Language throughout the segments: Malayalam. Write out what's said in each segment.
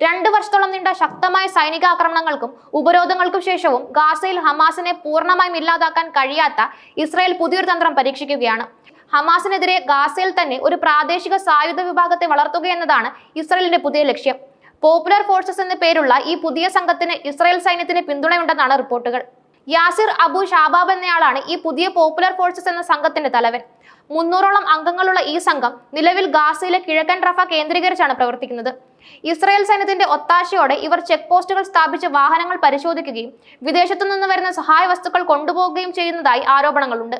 രണ്ട് വർഷത്തോളം നീണ്ട ശക്തമായ സൈനിക ആക്രമണങ്ങൾക്കും ഉപരോധങ്ങൾക്കും ശേഷവും ഗാസയിൽ ഹമാസിനെ പൂർണമായും ഇല്ലാതാക്കാൻ കഴിയാത്ത ഇസ്രായേൽ പുതിയൊരു തന്ത്രം പരീക്ഷിക്കുകയാണ്. ഹമാസിനെതിരെ ഗാസയിൽ തന്നെ ഒരു പ്രാദേശിക സായുധ വിഭാഗത്തെ വളർത്തുക എന്നതാണ് ഇസ്രായേലിന്റെ പുതിയ ലക്ഷ്യം. പോപ്പുലർ ഫോഴ്സസ് എന്ന പേരുള്ള ഈ പുതിയ സംഘത്തിന് ഇസ്രായേൽ സൈന്യത്തിന് പിന്തുണയുണ്ടെന്നാണ് റിപ്പോർട്ടുകൾ. യാസിർ അബു ഷാബാബ് എന്നയാളാണ് ഈ പുതിയ പോപ്പുലർ ഫോഴ്സസ് എന്ന സംഘത്തിന്റെ തലവൻ. മുന്നൂറോളം അംഗങ്ങളുള്ള ഈ സംഘം നിലവിൽ ഗാസയിലെ കിഴക്കൻ റഫ കേന്ദ്രീകരിച്ചാണ് പ്രവർത്തിക്കുന്നത്. ഇസ്രായേൽ സൈന്യത്തിന്റെ ഒത്താശയോടെ ഇവർ ചെക്ക് പോസ്റ്റുകൾ സ്ഥാപിച്ച് വാഹനങ്ങൾ പരിശോധിക്കുകയും വിദേശത്തു നിന്ന് വരുന്ന സഹായ വസ്തുക്കൾ കൊണ്ടുപോകുകയും ചെയ്യുന്നതായി ആരോപണങ്ങളുണ്ട്.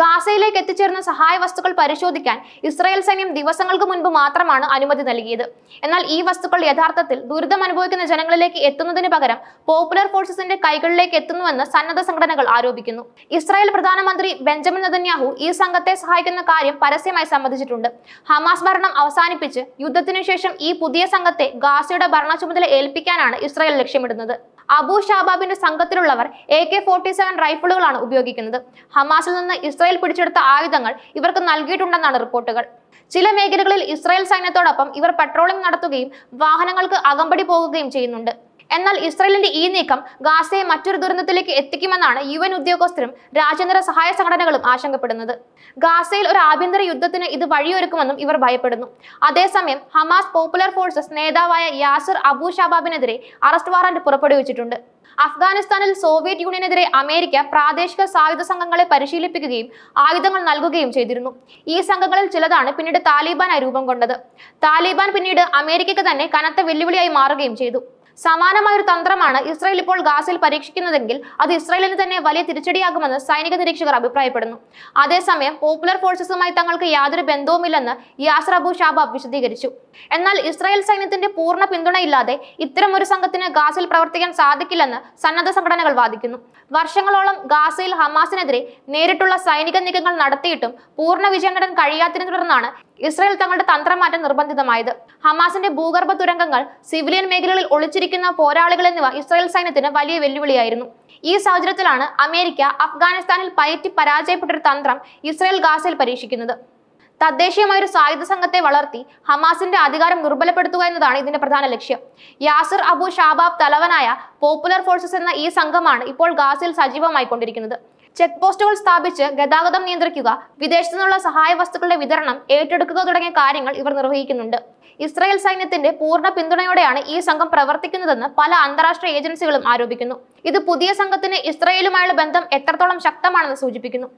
ഗാസയിലേക്ക് എത്തിച്ചേർന്ന സഹായ വസ്തുക്കൾ പരിശോധിക്കാൻ ഇസ്രായേൽ സൈന്യം ദിവസങ്ങൾക്ക് മുൻപ് മാത്രമാണ് അനുമതി നൽകിയത്. എന്നാൽ ഈ വസ്തുക്കൾ യഥാർത്ഥത്തിൽ ദുരിതം അനുഭവിക്കുന്ന ജനങ്ങളിലേക്ക് എത്തുന്നതിന് പകരം പോപ്പുലർ ഫോഴ്സസിന്റെ കൈകളിലേക്ക് എത്തുന്നുവെന്ന് സന്നദ്ധ സംഘടനകൾ ആരോപിക്കുന്നു. ഇസ്രായേൽ പ്രധാനമന്ത്രി ബെഞ്ചമിൻ നെതന്യാഹു ഈ സംഘത്തെ സഹായിക്കുന്ന കാര്യം പരസ്യമായി സമ്മതിച്ചിട്ടുണ്ട്. ഹമാസ് ഭരണം അവസാനിപ്പിച്ച് യുദ്ധത്തിനു ശേഷം ഈ പുതിയ സംഘത്തെ ഗാസയുടെ ഭരണ ചുമതല ഏൽപ്പിക്കാനാണ് ഇസ്രായേൽ ലക്ഷ്യമിടുന്നത്. അബു ഷാബാബിന്റെ സംഘത്തിലുള്ളവർ എ കെ ഫോർട്ടി സെവൻ റൈഫിളുകളാണ് ഉപയോഗിക്കുന്നത്. ഹമാസിൽ നിന്ന് ഇസ്രായേൽ പിടിച്ചെടുത്ത ആയുധങ്ങൾ ഇവർക്ക് നൽകിയിട്ടുണ്ടെന്നാണ് റിപ്പോർട്ടുകൾ. ചില മേഖലകളിൽ ഇസ്രായേൽ സൈന്യത്തോടൊപ്പം ഇവർ പെട്രോളിംഗ് നടത്തുകയും വാഹനങ്ങൾക്ക് അകമ്പടി പോകുകയും ചെയ്യുന്നുണ്ട്. എന്നാൽ ഇസ്രായേലിന്റെ ഈ നീക്കം ഗാസയെ മറ്റൊരു ദുരന്തത്തിലേക്ക് എത്തിക്കുമെന്നാണ് യു എൻ ഉദ്യോഗസ്ഥരും രാജ്യാന്തര സഹായ സംഘടനകളും ആശങ്കപ്പെടുന്നത്. ഗാസയിൽ ഒരു ആഭ്യന്തര യുദ്ധത്തിന് ഇത് വഴിയൊരുക്കുമെന്നും ഇവർ ഭയപ്പെടുന്നു. അതേസമയം ഹമാസ് പോപ്പുലർ ഫോഴ്സസ് നേതാവായ യാസിർ അബു ഷബാബിനെതിരെ അറസ്റ്റ് വാറന്റ് പുറപ്പെടുവിച്ചിട്ടുണ്ട്. അഫ്ഗാനിസ്ഥാനിൽ സോവിയറ്റ് യൂണിയനെതിരെ അമേരിക്ക പ്രാദേശിക സായുധ സംഘങ്ങളെ പരിശീലിപ്പിക്കുകയും ആയുധങ്ങൾ നൽകുകയും ചെയ്തിരുന്നു. ഈ സംഘങ്ങളിൽ ചിലതാണ് പിന്നീട് താലിബാനായി രൂപം കൊണ്ടത്. താലിബാൻ പിന്നീട് അമേരിക്കയ്ക്ക് തന്നെ കനത്ത വെല്ലുവിളിയായി മാറുകയും ചെയ്തു. സമാനമായ ഒരു തന്ത്രമാണ് ഇസ്രായേൽ ഇപ്പോൾ ഗാസയിൽ പരീക്ഷിക്കുന്നതെങ്കിൽ അത് ഇസ്രായേലിന് തന്നെ വലിയ തിരിച്ചടിയാകുമെന്ന് സൈനിക നിരീക്ഷകർ അഭിപ്രായപ്പെടുന്നു. അതേസമയം പോപ്പുലർ ഫോഴ്സസുമായി തങ്ങൾക്ക് യാതൊരു ബന്ധവുമില്ലെന്ന് യാസർ അബു ഷാബാബ് വിശദീകരിച്ചു. എന്നാൽ ഇസ്രായേൽ സൈന്യത്തിന്റെ പൂർണ പിന്തുണയില്ലാതെ ഇത്തരം ഒരു സംഘത്തിന് ഗാസയിൽ പ്രവർത്തിക്കാൻ സാധിക്കില്ലെന്ന് സന്നദ്ധ സംഘടനകൾ വാദിക്കുന്നു. വർഷങ്ങളോളം ഗാസയിൽ ഹമാസിനെതിരെ നേരിട്ടുള്ള സൈനിക നീക്കങ്ങൾ നടത്തിയിട്ടും പൂർണ വിജയം നേടാൻ കഴിയാത്തതിനെ തുടർന്നാണ് ഇസ്രായേൽ തങ്ങളുടെ തന്ത്രമാറ്റം നിർബന്ധിതമായത്. ഹമാസിന്റെ ഭൂഗർഭ തുരങ്കങ്ങൾ സിവിലിയൻ മേഖലകളിൽ ഒളിച്ചിരിക്കുന്ന പോരാളികൾ എന്നിവ ഇസ്രായേൽ സൈന്യത്തിന് വലിയ വെല്ലുവിളിയായിരുന്നു. ഈ സാഹചര്യത്തിലാണ് അമേരിക്ക അഫ്ഗാനിസ്ഥാനിൽ പയറ്റി പരാജയപ്പെട്ടൊരു തന്ത്രം ഇസ്രായേൽ ഗാസയിൽ പരീക്ഷിക്കുന്നത്. തദ്ദേശീയമായ ഒരു സായുധ സംഘത്തെ വളർത്തി ഹമാസിന്റെ അധികാരം ദുർബലപ്പെടുത്തുക എന്നതാണ് ഇതിന്റെ പ്രധാന ലക്ഷ്യം. യാസിർ അബു ഷാബാബ് തലവനായ പോപ്പുലർ ഫോഴ്സസ് എന്ന ഈ സംഘമാണ് ഇപ്പോൾ ഗാസയിൽ സജീവമായി കൊണ്ടിരിക്കുന്നത് ചെക്ക് പോസ്റ്റുകൾ സ്ഥാപിച്ച് ഗതാഗതം നിയന്ത്രിക്കുക വിദേശത്തു നിന്നുള്ള സഹായ വസ്തുക്കളുടെ വിതരണം ഏറ്റെടുക്കുക തുടങ്ങിയ കാര്യങ്ങൾ ഇവർ നിർവഹിക്കുന്നുണ്ട്. ഇസ്രായേൽ സൈന്യത്തിന്റെ പൂർണ പിന്തുണയോടെയാണ് ഈ സംഘം പ്രവർത്തിക്കുന്നതെന്ന് പല അന്താരാഷ്ട്ര ഏജൻസികളും ആരോപിക്കുന്നു. ഇത് പുതിയ സംഘത്തിന് ഇസ്രായേലുമായുള്ള ബന്ധം എത്രത്തോളം ശക്തമാണെന്ന് സൂചിപ്പിക്കുന്നു.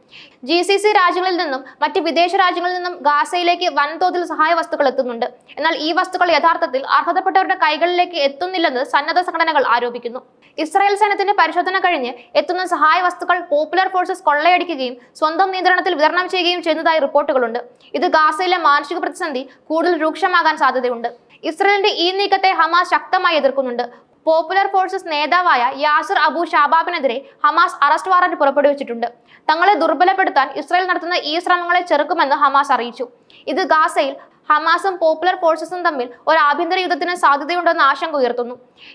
ജി സി സി രാജ്യങ്ങളിൽ നിന്നും മറ്റ് വിദേശ രാജ്യങ്ങളിൽ നിന്നും ഗാസയിലേക്ക് വൻതോതിൽ സഹായ വസ്തുക്കൾ എത്തുന്നുണ്ട്. എന്നാൽ ഈ വസ്തുക്കൾ യഥാർത്ഥത്തിൽ അർഹതപ്പെട്ടവരുടെ കൈകളിലേക്ക് എത്തുന്നില്ലെന്ന് സന്നദ്ധ സംഘടനകൾ ആരോപിക്കുന്നു. ഇസ്രായേൽ സൈന്യത്തിന്റെ പരിശോധന കഴിഞ്ഞ് എത്തുന്ന സഹായ വസ്തുക്കൾ പോപ്പുലർ ഫോഴ്സസ് കൊള്ളയടിക്കുകയും സ്വന്തം നിയന്ത്രണത്തിൽ വിതരണം ചെയ്യുകയും ചെയ്യുന്നതായി റിപ്പോർട്ടുകളുണ്ട്. ഇത് ഗാസയിലെ മാനസിക പ്രതിസന്ധി കൂടുതൽ രൂക്ഷമാകാൻ സാധ്യതയുണ്ട്. ഇസ്രയേലിന്റെ ഈ നീക്കത്തെ ഹമാസ് ശക്തമായി എതിർക്കുന്നുണ്ട്. പോപ്പുലർ ഫോഴ്സസ് നേതാവായ യാസിർ അബു ഷാബാബിനെതിരെ ഹമാസ് അറസ്റ്റ് വാറന്റ് പുറപ്പെടുവിച്ചിട്ടുണ്ട്. തങ്ങളെ ദുർബലപ്പെടുത്താൻ ഇസ്രായേൽ നടത്തുന്ന ഈ ശ്രമങ്ങളെ ചെറുക്കുമെന്ന് ഹമാസ് അറിയിച്ചു. ഇത് ഗാസയിൽ ഹമാസും പോപ്പുലർ ഫോഴ്സസും തമ്മിൽ ഒരു ആഭ്യന്തര യുദ്ധത്തിന് സാധ്യതയുണ്ടെന്ന് ആശങ്ക ഉയർത്തുന്നു.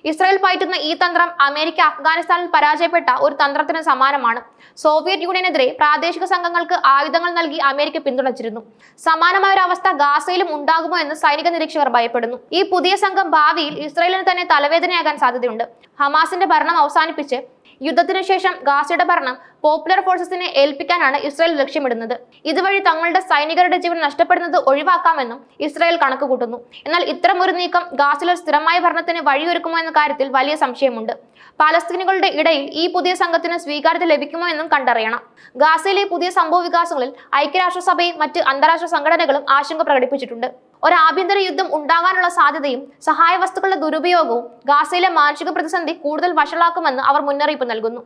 ഇസ്രായേൽ പയറ്റുന്ന ഈ തന്ത്രം അമേരിക്ക അഫ്ഗാനിസ്ഥാനിൽ പരാജയപ്പെട്ട ഒരു തന്ത്രത്തിന് സമാനമാണ്. സോവിയറ്റ് യൂണിയനെതിരെ പ്രാദേശിക സംഘങ്ങൾക്ക് ആയുധങ്ങൾ നൽകി അമേരിക്ക പിന്തുണച്ചിരുന്നു. സമാനമായ ഒരു അവസ്ഥ ഗാസയിലും ഉണ്ടാകുമോ എന്ന് സൈനിക നിരീക്ഷകർ ഭയപ്പെടുന്നു. ഈ പുതിയ സംഘം ഭാവിയിൽ ഇസ്രായേലിന് തന്നെ തലവേദനയാകാൻ സാധ്യതയുണ്ട്. ഹമാസിന്റെ ഭരണം അവസാനിപ്പിച്ച് യുദ്ധത്തിനു ശേഷം ഗാസയുടെ ഭരണം പോപ്പുലർ ഫോഴ്സസിനെ ഏൽപ്പിക്കാനാണ് ഇസ്രായേൽ ലക്ഷ്യമിടുന്നത്. ഇതുവഴി തങ്ങളുടെ സൈനികരുടെ ജീവൻ നഷ്ടപ്പെടുന്നത് ഒഴിവാക്കാമെന്നും ഇസ്രായേൽ കണക്കുകൂട്ടുന്നു എന്നാൽ ഇത്തരം ഒരു നീക്കം ഗാസയിലെ സ്ഥിരമായ ഭരണത്തിന് വഴിയൊരുക്കുമോ എന്ന കാര്യത്തിൽ വലിയ സംശയമുണ്ട്. പാലസ്തീനുകളുടെ ഇടയിൽ ഈ പുതിയ സംഘത്തിന് സ്വീകാര്യത ലഭിക്കുമോ എന്നും കണ്ടറിയണം. ഗാസയിലെ പുതിയ സംഭവ വികാസങ്ങളിൽ ഐക്യരാഷ്ട്രസഭയും മറ്റ് അന്താരാഷ്ട്ര സംഘടനകളും ആശങ്ക പ്രകടിപ്പിച്ചിട്ടുണ്ട്. ഒരു ആഭ്യന്തര യുദ്ധം ഉണ്ടാകാനുള്ള സാധ്യതയും സഹായ വസ്തുക്കളുടെ ദുരുപയോഗവും ഗാസയിലെ മാനസിക പ്രതിസന്ധി കൂടുതൽ വഷളാക്കുമെന്ന് അവർ മുന്നറിയിപ്പ് നൽകുന്നു.